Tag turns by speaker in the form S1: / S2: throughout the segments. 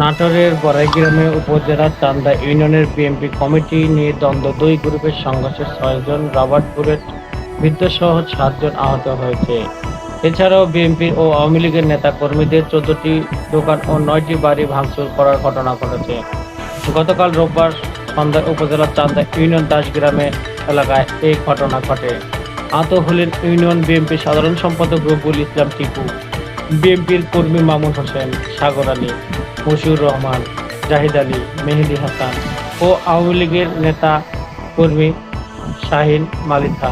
S1: নাটোরের বড়াইগ্রামে উপজেলার চান্দা ইউনিয়নের বিএনপি কমিটি নিয়ে দ্বন্দ্ব। দুই গ্রুপের সংঘর্ষে ছয়জন রবার্ট বুলেট বিদ্যুৎসহ সাতজন আহত হয়েছে। এছাড়াও বিএনপি ও আওয়ামী লীগের নেতা কর্মীদের চোদ্দটি দোকান ও নয়টি বাড়ি ভাঙচুর করার ঘটনা ঘটেছে। গতকাল রোববার সন্ধ্যায় উপজেলার চান্দা ইউনিয়ন দাসগ্রামে এলাকায় এই ঘটনা ঘটে। আহত হলেন ইউনিয়ন বিএনপি সাধারণ সম্পাদক রবুল ইসলাম টিপু। বিএনপির কর্মী মামুন হোসেন, সাগর আলী, মশিউর রহমান, জাহিদ আলী, মেহেদি হাসান ও আওয়ামী লীগের নেতা কর্মী শাহিন মালিথা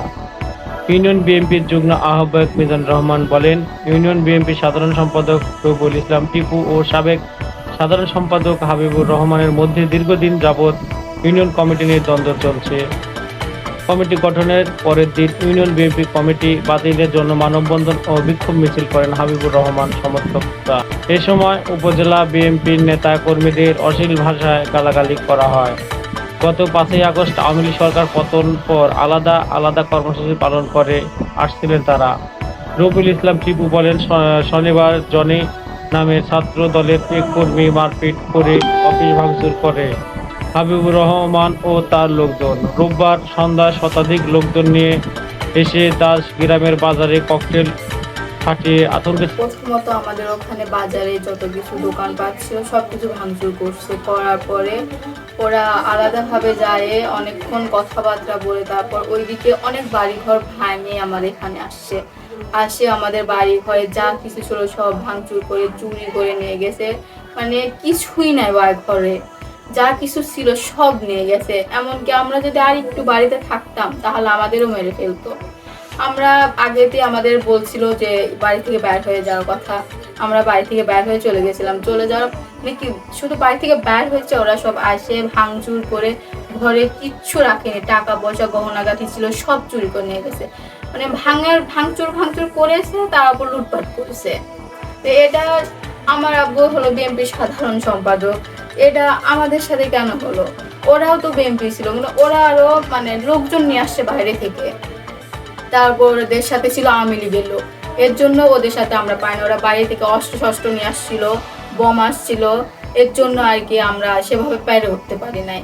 S1: ইউনিয়ন বিএনপির যুগ্ম আহ্বায়ক মিজান রহমান বলেন, ইউনিয়ন বিএনপি সাধারণ সম্পাদক রবুল ইসলাম টিপু ও সাবেক সাধারণ সম্পাদক হাবিবুর রহমানের মধ্যে দীর্ঘদিন যাবৎ ইউনিয়ন কমিটি নিয়ে দ্বন্দ্ব চলছে। কমিটি গঠনের পরের দিন ইউনিয়ন বিএনপি কমিটি বাতিলের জন্য মানববন্ধন ও বিক্ষোভ মিছিল করেন হাবিবুর রহমান সমর্থকরা। এ সময় উপজেলা বিএনপির নেতা কর্মীদের অশ্লীল ভাষায় গালাগালি করা হয়। গত পাঁচই আগস্ট আওয়ামী লীগ সরকার পতন পর আলাদা আলাদা কর্মসূচি পালন করে আসছিলেন তারা। রবিউল ইসলাম টিপু বলেন শনিবার জনি নামের ছাত্র দলের এক কর্মী মারপিট করে অফিস ভাঙচুর করে। হাবিবুর রহমান ও তার লোকজন। রোববার সন্ধ্যায় শতাধিক লোকজন নিয়ে এসে দাস গ্রামের বাজারে ককটেল ফাটিয়ে আতঙ্কে
S2: প্রথমত আমাদের ওখানে বাজারে যত কিছু দোকানপাট ছিল সব কিছু ভাঙচুর করছে। করার পরে ওরা আলাদাভাবে যায়, অনেকক্ষণ কথাবার্তা বলে তারপর ওইদিকে অনেক বাড়িঘর ভাঙে আমার এখানে আসছে। আসে আমাদের বাড়ি ঘরে যা কিছু ছিল সব ভাঙচুর করে, চুরি করে নিয়ে গেছে। মানে কিছুই নাই বাড়ি ঘরে যা কিছু ছিল সব নিয়ে গেছে। এমনকি আমরা যদি আর একটু বাড়িতে থাকতাম, তাহলে আমাদেরও মেরে ফেলতো। আমরা আগেতে আমাদের বলছিল যে, বাড়ি থেকে বের হয়ে যাওয়ার কথা। আমরা বাড়ি থেকে বের হয়ে চলে গেছিলাম। চলে যাওয়ার মানে কি, শুধু বাড়ি থেকে বের হয়েছে, ওরা সব আসে, ভাঙচুর করে ঘরে কিচ্ছু রাখেনি। টাকা পয়সা গহনাগাটি ছিল, সব চুরি করে নিয়ে গেছে। মানে ভাঙার, ভাঙচুর ভাঙচুর করেছে তার উপর লুটপাট করেছে। তো এটা আমার আব্বু হলো বিএনপি সাধারণ সম্পাদক। এটা আমাদের সাথে কেন হলো? ওরাও তো বিএনপি ছিল মানে ওরা আরও মানে লোকজন নিয়ে আসছে বাইরে থেকে। তারপর ওদের সাথে ছিল আওয়ামী লীগের লোক। এর জন্য ওদের সাথে আমরা পাইনি ওরা বাইরে থেকে অস্ত্র শস্ত্র নিয়ে আসছিল, বোম আসছিল। এর জন্য আর কি আমরা সেভাবে পেরে উঠতে পারি নাই।